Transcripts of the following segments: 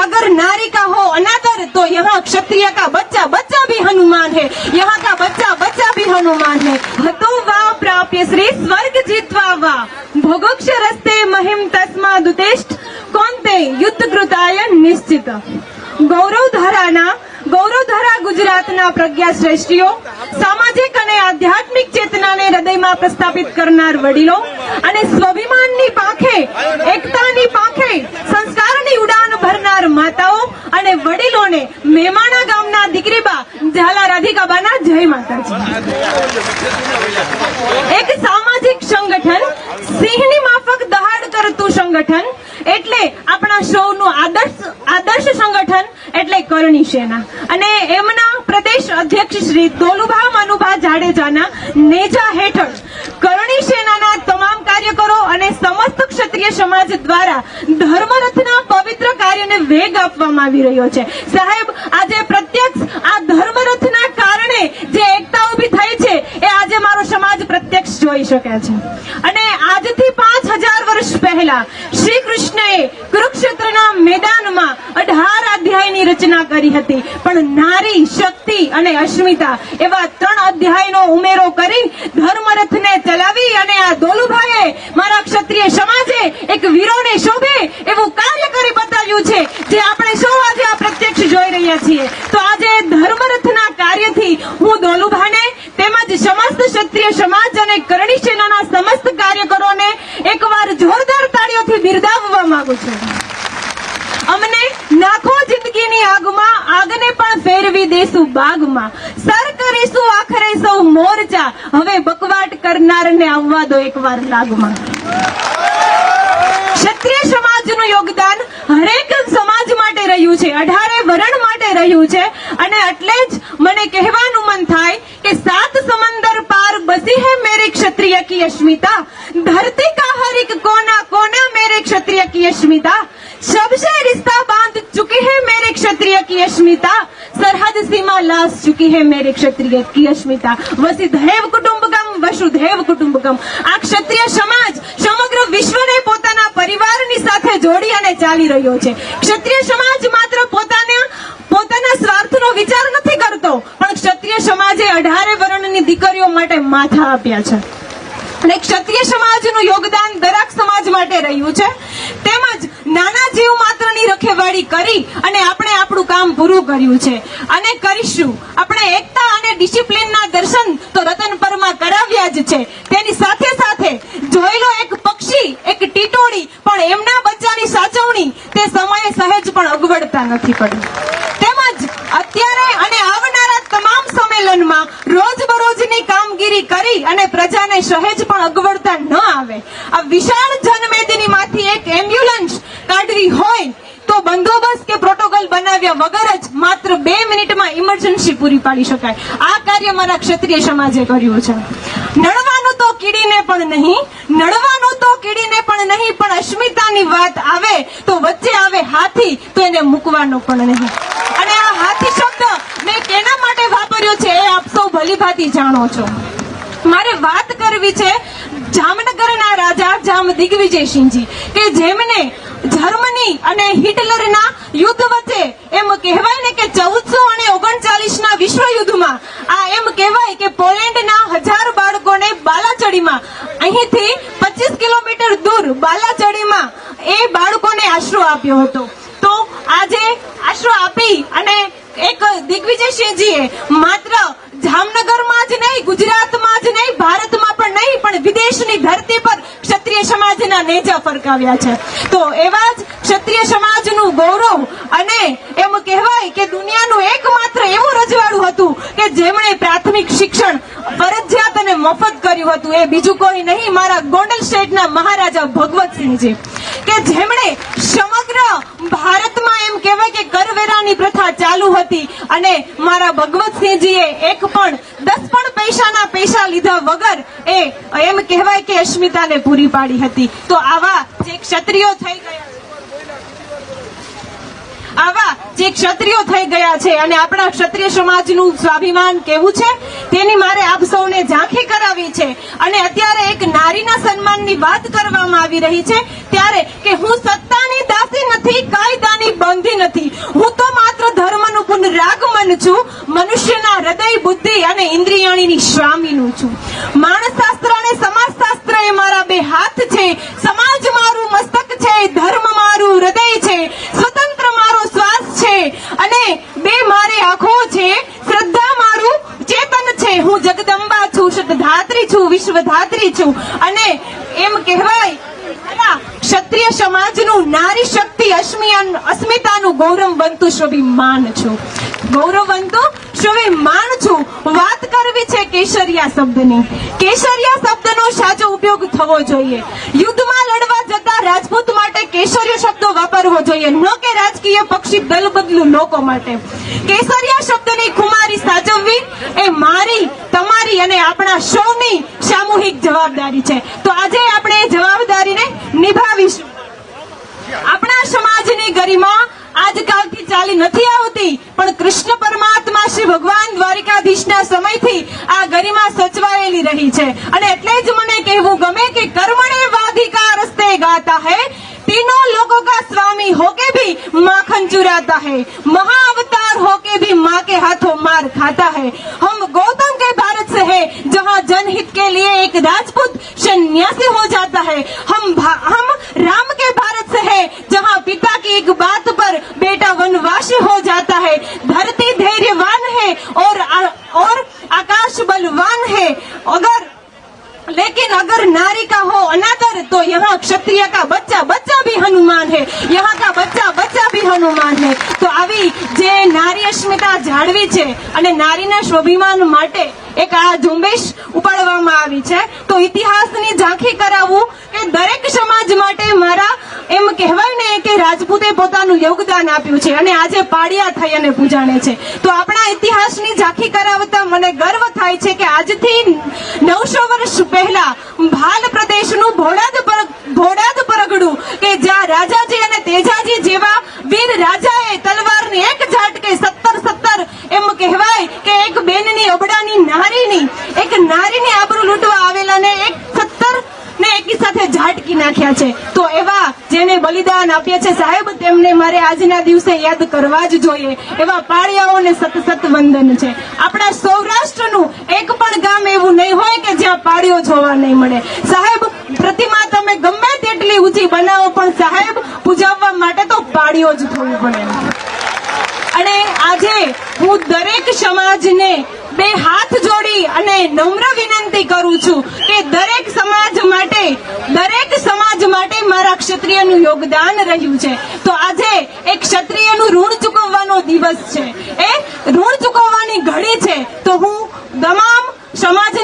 अगर नारी का हो अनादर तो यहाँ क्षत्रिय का बच्चा बच्चा भी हनुमान है यहाँ का बच्चा बच्चा भी हनुमान है हतो वा प्राप्य श्री स्वर्ग जीतवा वा भोगोक्ष रस्ते महिम तस्मादुतेष्ट કોંતે યુદ્ધ કૃતાય નિશ્ચિત ગૌરવ ધારાના ગૌરવ ધારા ગુજરાતના પ્રજ્ઞા શ્રેષ્ઠીઓ સામાજિક અને આધ્યાત્મિક ચેતનાને હૃદયમાં પ્રસ્થાપિત કરનાર વડીલો અને સ્વાભિમાનની પાંખે એકતાની પાંખે સંસ્કારની ઉડાન માતાઓ અને વડીલોને મેમાણા ગામના દીકરીબા ઝાલા રાધિકાબાના જય માતાજી. એક સામાજિક સંગઠન સિંહની માફક દહાડ કરતું સંગઠન એટલે આપણા સૌનું આદર્શ આદર્શ સંગઠન એટલે કરણી સેના. અને એમના પ્રદેશ અધ્યક્ષ શ્રી દોલુભા મનુભા જાડેજાના નેજા હેઠળ કરણી સેનાના તમામ કાર્યકરો અને સમસ્ત ક્ષત્રિય સમાજ દ્વારા ધર્મરથના પવિત્ર કાર્યને વેગ આપવામાં આવી રહ્યો છે. સાહેબ, આજે પ્રત્યક્ષ આ ધર્મરથના કારણે જે એકતા ઊભી થઈ છે, એ આજે મારો સમાજ પ્રત્યક્ષ જોઈ શકે છે. અને આજથી પાંચ હજાર વર્ષ પહેલા શ્રી કૃષ્ણએ કુરુક્ષેત્રના મેદાનમાં અઢાર અધ્યાયની રચના કરી હતી. પણ નારી, શક્તિ અને અસ્મિતા એવા ત્રણ અધ્યાયનો ઉમેરો કરી ધર્મરથને ચલાવી અને આ દોલુભાઈએ મારા ક્ષત્રિય સમાજે એક વીરોને શોભે એવું કાર્ય છે. જે આપણે સૌ આજે આ પ્રત્યક્ષ જોઈ રહ્યા છીએ? તો આજે ધર્મરથના કાર્યથી હું દોલુભાને તેમજ સમસ્ત ક્ષત્રિય સમાજ અને કરણી સેનાના સમસ્ત કાર્યકરોને એકવાર જોરદાર તાળીઓથી બિરદાવવા માંગુ છું. અમને નાખો જિંદગીની આગમાં આગને પણ ફેરવી દેશું બાગમાં. સર કરીશું આખરે સૌ મોરચા. હવે બકવાટ કરનારને આવવા દો એકવાર લાગમાં. સમાજનું યોગદાન હરેક સમાજ માટે રહ્યું છે અઢારે વરણ માટે રહ્યું છે અને એટલે જ મને કહેવાનું મન થાય કે સાત સમંદર પાર બસી હે મેરે ક્ષત્રિય की अस्मिता धरती का हर एक कोना कोना मेरे क्षत्रिय की अस्मिता सबसे रिश्ता बांध चुकी है मेरे क्षत्रिय की अस्मिता सरहद सीमा लास चुकी है मेरे क्षत्रिय की अस्मिता वसुधैव कुटुंबकम वसुधैव કુટુંબકમ આ ક્ષત્રિય ચાલી રહ્યો છે. ક્ષત્રિય સમાજ માત્ર પોતાના પોતાના સ્વાર્થનો વિચાર નથી કરતો, પણ ક્ષત્રિય સમાજે અઢારે વર્ણની દીકરીઓ માટે માથા આપ્યા છે. અને ક્ષત્રિય સમાજનું યોગદાન દરેક સમાજ માટે રહ્યું છે. તેમજ નાના જીવ માત્રની રખેવાળી કરી અને આપણે આપણું કામ પૂરું કર્યું છે. અને કરીશું. આપણે એકતા અને ડિસિપ્લિનના દર્શન તો રતનપરમાં કરાવ્યા જ છે. તેની સાથે સાથે જોઈ એક પક્ષી, એક ટીટોળી પણ એમના સાચવણી તે સમયે સહેજ પણ અગવડતા નથી પડી. તેમજ અત્યારે અને આવનારા તમામ સંમેલનમાં રોજબરોજની કામગીરી કરી અને પ્રજાને સહેજ પણ અગવડતા ન આવે. આ વિશાળ જનમેદનીમાંથી એક એમ્બ્યુલન્સ કાઢવી હોય તો બંદોબસ્ત કે પ્રોટોકોલ બનાવ્યા વગર જ માત્ર બે મિનિટમાં ઇમરજન્સી પૂરી પાડી શકાય. આ કાર્ય મારા ક્ષત્રિય સમાજે કર્યું છે. નડવાનું તો કીડીને પણ નહીં, નડવાનું નહીં, પણ અસ્મિતાની વાત આવે તો વચ્ચે આવે હાથી, તો એને મૂકવાનો પણ નહીં. અને આ હાથી શબ્દ મેં કેના માટે વાપર્યો છે એ આપ સૌ ભલીભાતી જાણો છો. મારે વાત કરવી છે જામનગરના રાજા જામ દિગ્વિજયસિંહજી કે જેમને જર્મની અને હિટલરના યુદ્ધ વચ્ચે એમ કહેવાય ને કે ચૌદસો અને ઓગણચાલીસ ના વિશ્વ યુદ્ધમાં આ એમ કહેવાય કે પોલેન્ડના હજાર બાળકોને બાલાચડીમાં, અહીંથી પચીસ કિલોમીટર દૂર બાલાચડીમાં એ બાળકોને આશરો આપ્યો હતો. તો આજે આશરો આપી અને એક દિગ્વિજયસિંહજીએ માત્ર જામનગરમાં જ નહીં ગુજરાતમાં જ નહીં ભારતમાં પણ નહીં પણ વિદેશની ધરતી પર ક્ષત્રિય સમાજના નેજા ફરકાવ્યા છે. તો એવા જ ક્ષત્રિય સમાજનું ગૌરવ અને એમ કહેવાય કે દુનિયાનું એકમાત્ર કે જેમણે પ્રાથમિક શિક્ષણ ફરજિયાત અને મફત કર્યું હતું, એ બીજું કોઈ નહીં, મારા ગોંડલ સ્ટેટના મહારાજા ભગવતસિંહજી. કે જેમણે સમગ્ર ભારતમાં એમ કહેવાય કે કરવેરાની પ્રથા ચાલુ હતી અને મારા ભગવતસિંહજીએ એક પણ, દસ પણ પૈસાના પૈસા લીધા વગર એ એમ કહેવાય કે અસ્મિતાને પૂરી પાડી હતી. તો આવા જે ક્ષત્રિયો થઈ ગયા આવા જે ક્ષત્રિયો થઈ ગયા છે અને આપણા ક્ષત્રિય સમાજનું સ્વાભિમાન કેવું છે? તેની મારે આપ સૌને ઝાંખી કરાવી છે. અને અત્યારે એક નારીના સન્માનની વાત કરવામાં આવી રહી છે ત્યારે કે હું સત્તાની દાસી નથી, કાયદાની બંધી નથી. હું તો માત્ર ધર્મનું પુનરાગમન છું, મનુષ્યના હૃદય, બુદ્ધિ અને ઇન્દ્રિયાણીની સ્વામીનું છું. માણસશાસ્ત્ર અને સમાજશાસ્ત્ર એ મારા બે હાથ છે. સમાજ મારું મસ્તક છે, ધર્મ મારું હૃદય છે. સ્વતંત્ર મારો શ્વાસ છે અને બે મારી આંખો છે શ્રદ્ધા મારું ચેતન છે હું જગદંબા છું શતધાત્રી છું વિશ્વધાત્રી છું. અને એમ કહેવાય ક્ષત્રિય સમાજનું નારી શક્તિ અસ્મિતાનું ગૌરવવંતું સ્વાભિમાન છું. ગૌરવવંતું સ્વાભિમાન છું. વાત કરવી છે કેસરિયા શબ્દની. કેસરિયા શબ્દનો સાચો ઉપયોગ થવો જોઈએ. યુદ્ધમાં લડવા જતા રાજપૂત માટે કેસરિયો શબ્દો વાપરવો જોઈએ, ન કે રાજકીય પક્ષી દલ બદલું લોકો માટે. કેસરિયા શબ્દની ખુમારી સાચવવી એ મારી, તમારી અને આપણા સૌની જવાબદારી છે. તો આજે આપણે જવાબદારીને નિભાવીશું. આપણા સમાજની ગરિમા આજકાલથી ચાલી નથી આવતી, પણ કૃષ્ણ પરમાત્મા શ્રી ભગવાન દ્વારિકાધીશના સમયથી આ ગરિમા સચવાયેલી રહી છે. અને એટલે જ મને કહેવું ગમે કે કર્મણે વાધિકા રસ્તે ગાતા હૈ तीनों लोगों का स्वामी होके भी माखन चुराता है, महाअवतार होके भी माँ के हाथों मार खाता है। हम गौतम के भारत से है, जहाँ जनहित के लिए एक राजपूत सन्यासी हो जाता है। हम हम राम के भारत से है, जहाँ पिता की एक बात पर बेटा वनवासी हो जाता है। धरती धैर्यवान है और और आकाश बलवान है। अगर लेकिन अगर नारी का हो अनादर तो यहाँ क्षत्रिय का बच्चा बच्चा भी हनुमान है यहाँ का बच्चा बच्चा भी हनुमान है તો આવી જે નારી અસ્મિતા જાળવી છે અને નારીના સ્વાભિમાન માટે એક આ ઝુંબેશ ઉપાડવામાં આવી છે તો ઇતિહાસની ઝાંખી કરાવવું કે દરેક સમાજ માટે મારા એમ કહેવાય ને કે રાજપૂતે પોતાનું યોગદાન આપ્યું છે અને આજે પાડિયા થઈ અને પૂજાણે છે. તો આપણા ઇતિહાસની ઝાંખી કરાવતા મને ગર્વ થાય છે કે આજથી નવસો વર્ષ પહેલા ભાલ પ્રદેશનું ભોળાદ પર ભોળાદ પરગડું કે જ્યાં રાજાજી અને તેજાજી જેવા વીર રાજાએ તલવારની એક ઝાટકે સત્તર સત્તર એમ કહેવાય કે એક બેનની અબડાની નારીની ને ઝાટકી નાખ્યા છે. તો એવા જેને બલિદાન આપ્યા છે, સાહેબ, તેમને મારે આજના દિવસે યાદ કરવા જ જોઈએ. એવા પાળિયાઓને સત સત વંદન છે. આપણા સૌરાષ્ટ્રનું એક પણ ગામ એવું નહીં હોય કે જ્યાં પાળીઓ જોવા નહીં મળે. સાહેબ, પ્રતિમા તમે ગમે તેટલી ઊંચી બનાવો, પણ સાહેબ, પૂજાવવા માટે તો પાળીઓ જ થવું પડે. અને આજે હું દરેક સમાજને બે હાથ જોડી અને નમ્ર વિનંતી કરું છું કે દરેક સમાજ માટે, દરેક સમાજ માટે મારા ક્ષત્રિયનું યોગદાન રહ્યું છે. તો આજે એક ક્ષત્રિયનું ઋણ ચૂકવવાનો દિવસ છે. એ ઋણ ચૂકવવાની ઘડી છે. તો હું તમામ લોકોને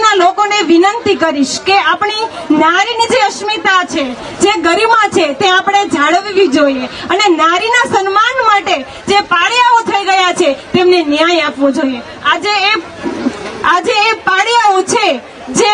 વિનંતી કરીશ કે આપણી નારીની જે અસ્મિતા છે, જે ગરિમા છે, તે આપણે જાળવવી જોઈએ. અને નારીના સન્માન માટે જે પાળિયાઓ થઈ ગયા છે, તેમને ન્યાય આપવો જોઈએ. આજે એ આજે એ પાળિયાઓ છે જે,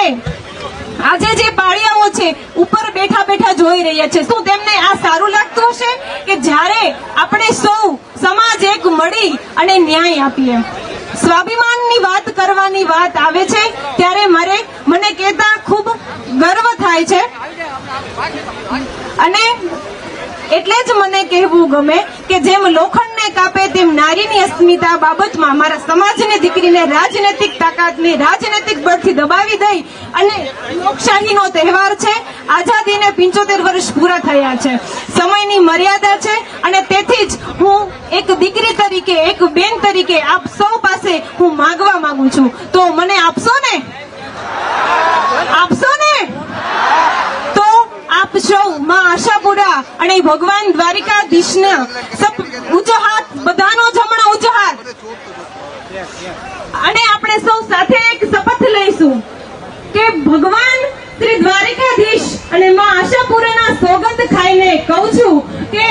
આજે જે પાળિયાઓ છે, ઉપર બેઠા બેઠા જોઈ રહ્યા છે. શું તેમને આ સારું લાગતું હશે? કે જ્યારે આપણે સૌ સમાજ એક મળી અને ન્યાય આપીએ? સ્વાભિમાનની વાત કરવાની વાત આવે છે, ત્યારે મારે મને કહેતા ખૂબ ગર્વ થાય છે. અને એટલે જ મને કહેવું ગમે કે જેમ લોખંડને આપે તેમ નારીની અસ્મિતા બાબતમાં મારા સમાજની દીકરીને રાજનૈતિક તાકાતને રાજનૈતિક બળથી દબાવી દઈ અને લોકશાહીનો તહેવાર છે. આઝાદીને પિંચોતેર વર્ષ પૂરા થયા છે. સમયની મર્યાદા છે અને તેથી જ હું એક દીકરી તરીકે, એક બેન તરીકે આપ સૌ પાસે હું માંગવા માંગુ છું. તો મને આપશો ને? આપશો ને? તો આપ સૌ માં આશાપુરા અને ભગવાન દ્વારિકાધીશના સબ ઊંચો હાથ, બધાનો જમણો ઊંચો હાથ. અને આપણે સૌ સાથે એક શપથ લઈશું કે ભગવાન શ્રી દ્વારિકાધીશ અને માં આશાપુરાના સોગંદ ખાઈને કહું છું કે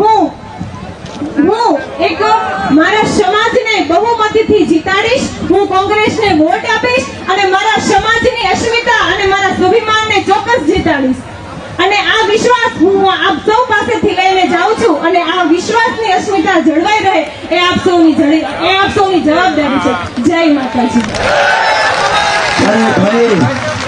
હું હું એક મારા સમાજને બહુમતીથી જીતાડીશ. હું કોંગ્રેસને વોટ આપીશ અને મારા સમાજની અસ્મિતા અને મારા સ્વાભિમાનને ચોક્કસ જીતાડીશ. અને આ વિશ્વાસ હું આપ સૌ પાસેથી લઈને જાઉં છું અને આ વિશ્વાસની અસ્મિતા જળવાઈ રહે એ આપ સૌની એ આપ સૌની જવાબદારી છે. જય માતાજી.